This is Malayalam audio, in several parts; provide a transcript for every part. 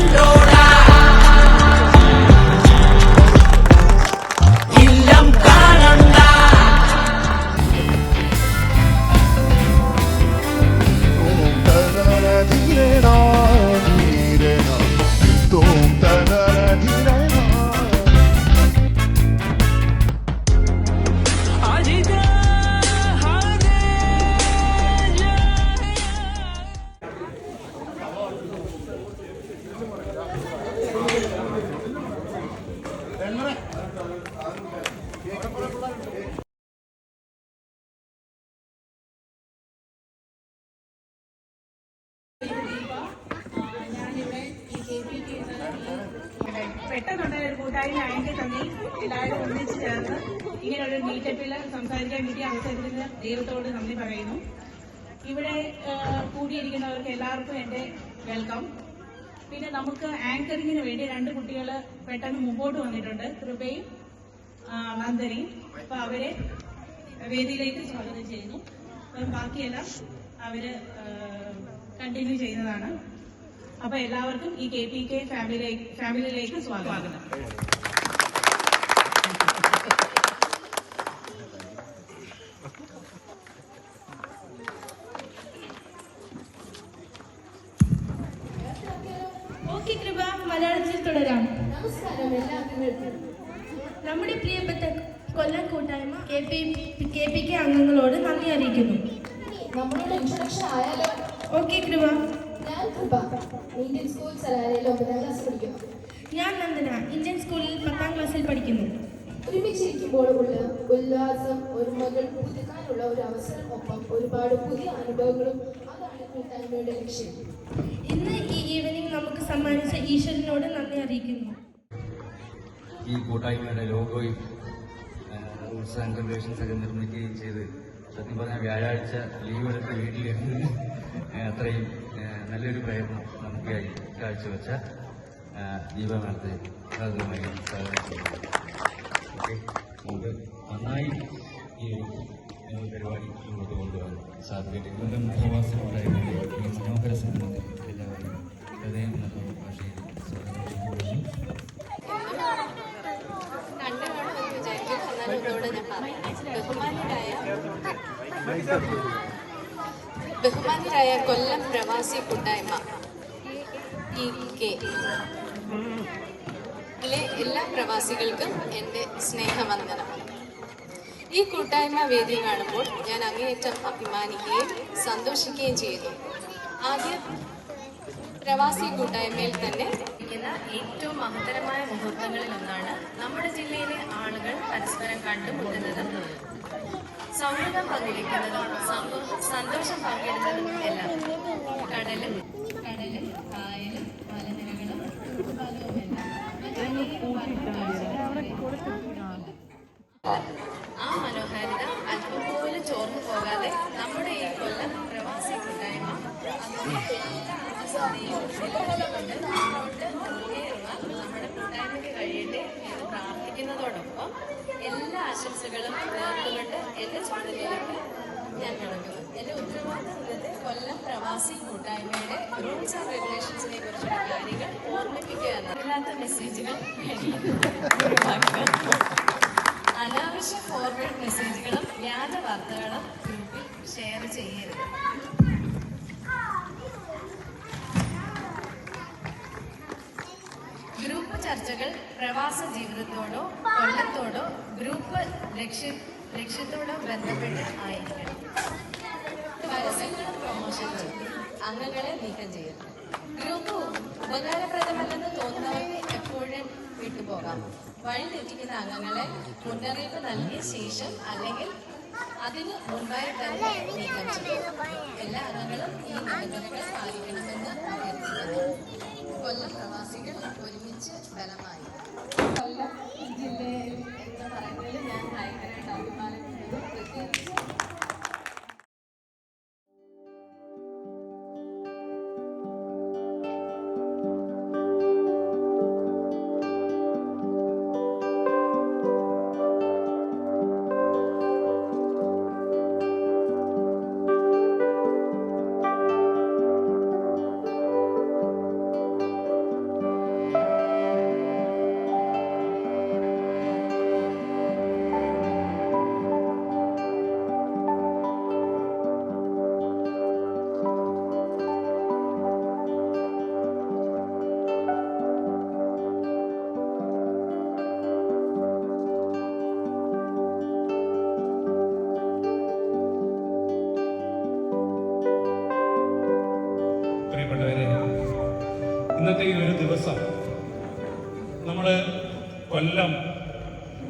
Hello. ആയെങ്കിൽ തന്നെ എല്ലാവരും ഒന്നിച്ച് ചേർന്ന് ഇങ്ങനെ ഒരു മീറ്റപ്പിൽ സംസാരിക്കാൻ വേണ്ടി അവസരത്തിന് ദൈവത്തോട് നന്ദി പറയുന്നു. ഇവിടെ കൂടിയിരിക്കുന്നവർക്ക് എല്ലാവർക്കും എന്റെ വെൽക്കം. പിന്നെ നമുക്ക് ആങ്കറിങ്ങിന് വേണ്ടി രണ്ട് കുട്ടികൾ പെട്ടെന്ന് മുമ്പോട്ട് വന്നിട്ടുണ്ട്. കൃപയും നന്ദനയും. അപ്പൊ അവരെ വേദിയിലേക്ക് സ്വാഗതം ചെയ്യുന്നു. ബാക്കിയെല്ലാം അവർ കണ്ടിന്യൂ ചെയ്യുന്നതാണ്. അപ്പൊ എല്ലാവർക്കും ഈ കെ പി കെ ഫാമിലിയിലേക്ക് ഫാമിലിയിലേക്ക് സ്വാഗതം. കൃപ മലയാളത്തിൽ നമസ്കാരം എല്ലാവർക്കും നമ്മുടെ പ്രിയപ്പെട്ട കൊല്ലം കൂട്ടായ്മ K P K P K അംഗങ്ങളോട് നന്ദി അറിയിക്കുന്നു. നമ്മളുടെ ഇൻട്രൊഡക്ഷൻ ആയാലോ? ഓക്കെ കൃപ. ഞാൻ കൃപ. ഇന്ത്യൻ സ്കൂൾ സലാലയിൽ ഒമ്പതാം ക്ലാസ് പഠിക്കുന്നു ഞാൻ നന്ദന. ഇന്ത്യൻ സ്കൂളിൽ പത്താം ക്ലാസ്സിൽ പഠിക്കുന്നു. ഒരുമിച്ചിരിക്കുമ്പോൾ ഉള്ള ഉല്ലാസം ഒരുമകൾ പുതുക്കാനുള്ള ഒരു അവസരം ഒപ്പം ഒരുപാട് പുതിയ അനുഭവങ്ങളും അതാണ് കൂട്ടായ്മയുടെ ലക്ഷ്യം. ഇന്ന് ഈ ഈവനിങ് നമുക്ക് സമ്മാനിച്ച ഈശ്വരനോട് നന്ദി അറിയിക്കുന്നു. ഈ കൂട്ടായ്മയുടെ ലോഗോയും റെഗുലേഷൻസ് ഒക്കെ നിർമ്മിക്കുകയും ചെയ്ത് സത്യം പറഞ്ഞാൽ വ്യാഴാഴ്ച ലീവ് എടുത്ത് വീട്ടിലിരുന്ന് അത്രയും നല്ലൊരു പ്രയത്നം നമുക്കായി കാഴ്ചവെച്ച ദീപമേളത്തെ ഭാഗമായി നമുക്ക് നന്നായി ഈ ഒരു പരിപാടി മുന്നോട്ട് കൊണ്ടുപോകാൻ സാധിക്കട്ടെ. കൂട്ടായ്മയുടെ ഈ മനോഹര സംഗമത്തിൽ എല്ലാവരും ഹൃദയം എന്ന ഭാഷയിൽ സ്വാഗതം ബഹുമാന്യരായ കൊല്ലം പ്രവാസി കൂട്ടായ്മ. എല്ലാ പ്രവാസികൾക്കും എന്റെ സ്നേഹവന്ദനം. ഈ കൂട്ടായ്മ വേദി കാണുമ്പോൾ ഞാൻ അങ്ങേയറ്റം അഭിമാനിക്കുകയും സന്തോഷിക്കുകയും ചെയ്യുന്നു ആദ്യം പ്രവാസി കൂട്ടായ്മയിൽ തന്നെ ഏറ്റവും മഹത്തരമായ മുഹൂർത്തങ്ങളിൽ ഒന്നാണ് നമ്മുടെ ജില്ലയിലെ ആളുകൾ പരസ്പരം കണ്ടുമുട്ടുന്നതും. സൗഹൃദം പങ്കുവയ്ക്കുന്നതും സന്തോ- സന്തോഷം പങ്കിടുന്നതും എല്ലാം. കടലും കടലും കായലും മലനിരകളും ആ മനോഹാരിത അല്പം പോലും ചോർന്നു പോകാതെ നമ്മുടെ ഈ കൊല്ലം പ്രവാസി കൂട്ടായ്മ നമ്മുടെ കൂട്ടായ്മയ്ക്ക് കഴിയട്ടെ എന്ന് എല്ലാ ആശംസകളും നേർന്നുകൊണ്ട് എന്റെ ചുമതലയിലേക്ക് ഞാൻ കിടക്കുന്നു. എന്റെ ഉത്തരവാദിത്വത്തിൽ കൊല്ലം പ്രവാസി കൂട്ടായ്മയുടെ റൂൾസ് ആൻഡ് റെഗുലേഷൻസിനെ കുറിച്ചുള്ള കാര്യങ്ങൾ ഓർമ്മിപ്പിക്കുക എന്നല്ലാത്ത മെസ്സേജുകൾ അനാവശ്യ ഫോർവേഡ് മെസ്സേജുകളും വ്യാജ വാർത്തകളും ഗ്രൂപ്പിൽ ഷെയർ ചെയ്യരുത്. ഗ്രൂപ്പ് ചർച്ചകൾ പ്രവാസ ജീവിതത്തോടോ കൊല്ലത്തോടോ ഗ്രൂപ്പ് ലക്ഷ്യ ലക്ഷ്യത്തോടോ ബന്ധപ്പെട്ട് ആയിരിക്കണം. പരസ്യങ്ങളും അംഗങ്ങളെ നീക്കം ചെയ്യുന്നു. ഗ്രൂപ്പ് ഉപകാരപ്രദമല്ലെന്ന് തോന്നുന്നവരെ എപ്പോഴും വിട്ടുപോകാം. വഴി തെറ്റിക്കുന്ന അംഗങ്ങളെ മുന്നറിയിപ്പ് നൽകിയ ശേഷം അല്ലെങ്കിൽ അതിന് മുൻപായി തന്നെ നീക്കം ചെയ്യും. എല്ലാ അംഗങ്ങളും ഈ നിബന്ധനകൾ പാലിക്കണമെന്ന് അഭ്യർത്ഥിക്കുന്നു. കൊല്ലം പ്രവാസികൾ ഒരുമിച്ച് ബലമായി കൊല്ലം ജില്ലയിൽ എന്ന് പറയുന്നതിൽ ഞാൻ ഭയങ്കരമായിട്ട് അഭിമാനിക്കുന്നു പ്രത്യേകിച്ച്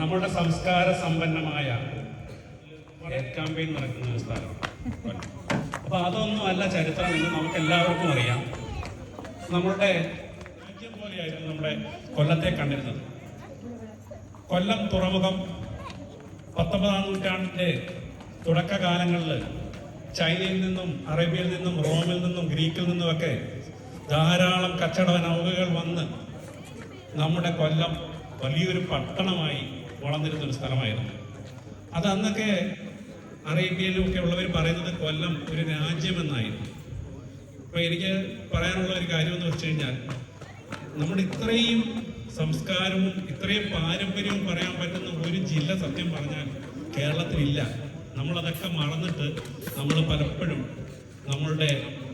നമ്മുടെ സംസ്കാര സമ്പന്നമായ ക്യാമ്പയിൻ നടക്കുന്ന സ്ഥലമാണ് അപ്പൊ അതൊന്നും അല്ല ചരിത്രം എന്ന് നമുക്ക് എല്ലാവർക്കും അറിയാം. നമ്മുടെ രാജ്യം പോലെയായിരുന്നു നമ്മുടെ കൊല്ലത്തെ കണ്ടിരുന്നത്. കൊല്ലം തുറമുഖം പത്തൊമ്പതാം നൂറ്റാണ്ടിന്റെ തുടക്കകാലങ്ങളിൽ ചൈനയിൽ നിന്നും അറേബ്യയിൽ നിന്നും റോമിൽ നിന്നും ഗ്രീക്കിൽ നിന്നുമൊക്കെ ധാരാളം കച്ചവട നൗകകൾ വന്ന് നമ്മുടെ കൊല്ലം വലിയൊരു പട്ടണമായി വളർന്നിരുന്ന ഒരു സ്ഥലമായിരുന്നു. അത് അന്നൊക്കെ അറേബ്യയിലും ഒക്കെ ഉള്ളവർ പറയുന്നത് കൊല്ലം ഒരു രാജ്യമെന്നായിരുന്നു. അപ്പൊ എനിക്ക് പറയാനുള്ള ഒരു കാര്യം എന്ന് വെച്ച് കഴിഞ്ഞാൽ നമ്മൾ ഇത്രയും സംസ്കാരവും ഇത്രയും പാരമ്പര്യവും പറയാൻ പറ്റുന്ന ഒരു ജില്ല സത്യം പറഞ്ഞാൽ കേരളത്തിലില്ല. നമ്മളതൊക്കെ മറന്നിട്ട് നമ്മൾ പലപ്പോഴും നമ്മളുടെ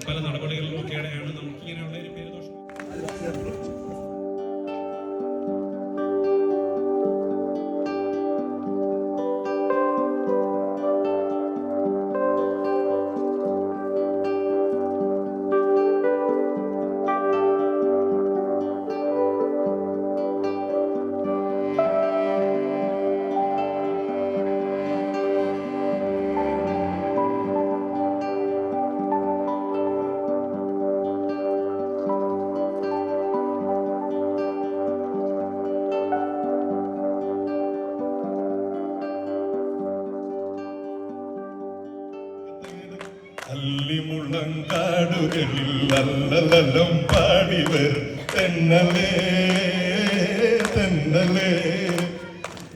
പല നടപടികളിലൊക്കെയാണ് നമുക്ക് ഇങ്ങനെയുള്ള ഒരു പേരുദോഷം അല്ലിമുള്ളങ്കാടുകളിൽ അല്ലലം പാടിവർ തെന്നലേ തെന്നലേ.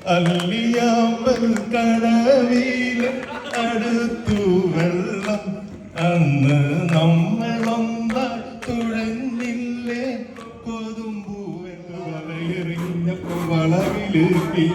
അല്ലിയാമ്പൽ കടവിൽ അടുത്തു വെള്ളം. അന്ന് നമ്മളൊന്നായി തുഴഞ്ഞില്ലേ? കൊതുമ്പൂവെന്ന് വളയെറിഞ്ഞപ്പോ വളവിലെത്തി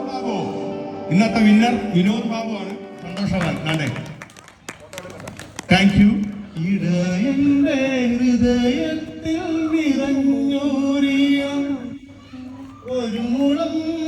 ബാബു. ഇന്നത്തെ വിന്നർ വിനോദ് ബാബു ആണ്. സന്തോഷവാൻ. നാട്ടെ താങ്ക് യു ഹൃദയത്തിൽ ഒരു മുളം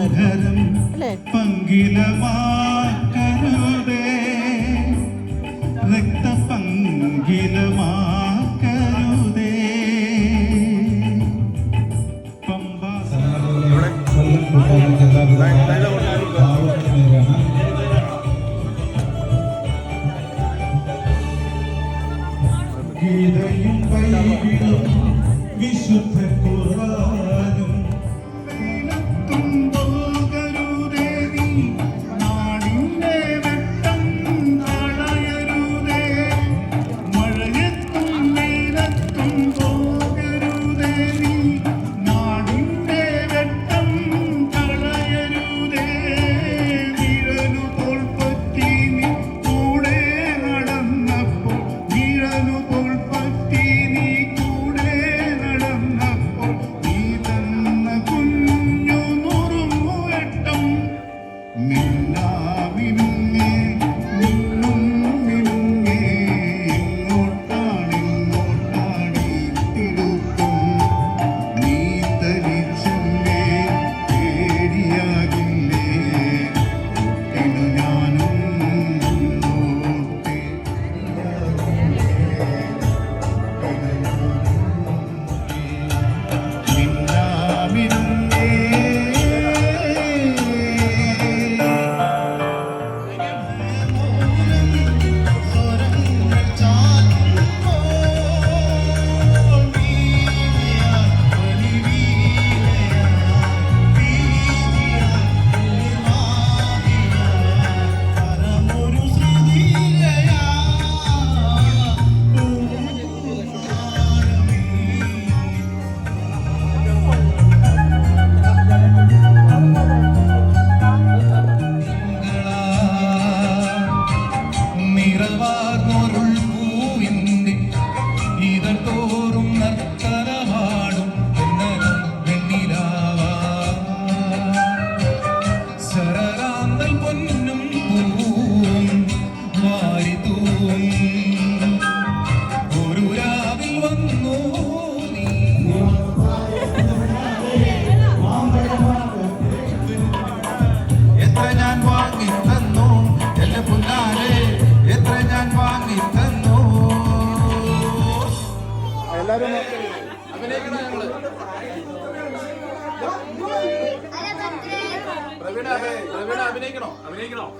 കരുണാമയം പങ്കിലമാക്കരുതേ രക്തപങ്കിലമാക്കരുതേ രണ്ട്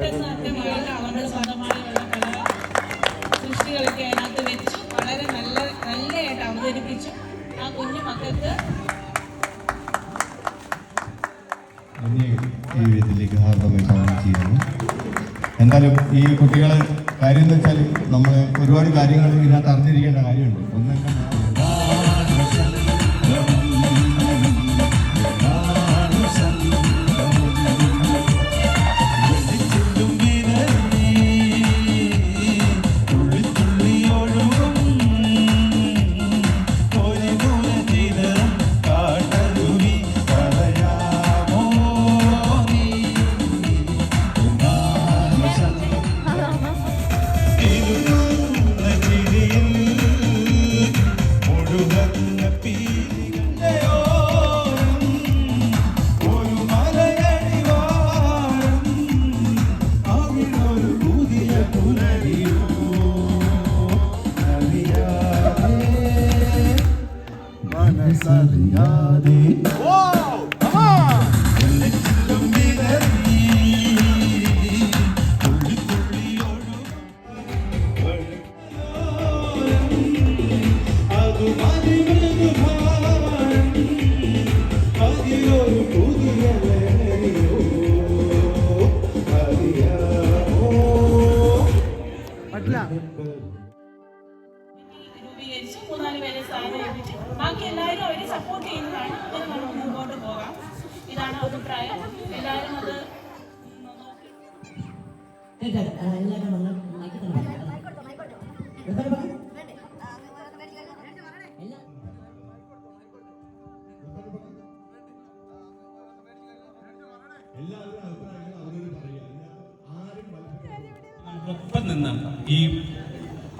അവരുടെ സൃഷ്ടികളൊക്കെ അതിനകത്ത് വെച്ചു വളരെ നല്ല നല്ലതായിട്ട് അവതരിപ്പിച്ചു ആ കുഞ്ഞു മക്കൾക്ക് എന്തായാലും ഈ കുട്ടികളെ കാര്യം എന്ന് വെച്ചാൽ നമ്മൾ ഒരുപാട് കാര്യങ്ങൾ ഇതിനകത്ത് അറിഞ്ഞിരിക്കേണ്ട കാര്യമുണ്ട്. ഒന്നെങ്കിൽ രൂപീകരിച്ച് മൂന്നാൽ പേരെ സ്ഥാനം ഏൽപ്പിച്ച്. ബാക്കി എല്ലാവരും അവരെ സപ്പോർട്ട് ചെയ്യുന്നതാണ്. അങ്ങനെ നമുക്ക് മുമ്പോട്ട് പോകാം. ഇതാണ് അഭിപ്രായം. എല്ലാവരും അത് എല്ലാവരും നമുക്കൊപ്പം നിന്ന് ഈ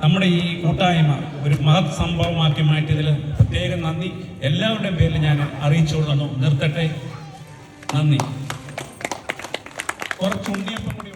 നമ്മുടെ ഈ കൂട്ടായ്മ ഒരു മഹത് സംഭവമാക്കി മാറ്റിയതിൽ പ്രത്യേകം നന്ദി. എല്ലാവരുടെയും പേരിൽ ഞാൻ അറിയിച്ചുകൊള്ളുന്നു. നിർത്തട്ടെ. നന്ദി. കുറച്ച് ഉണ്ണിയപ്പം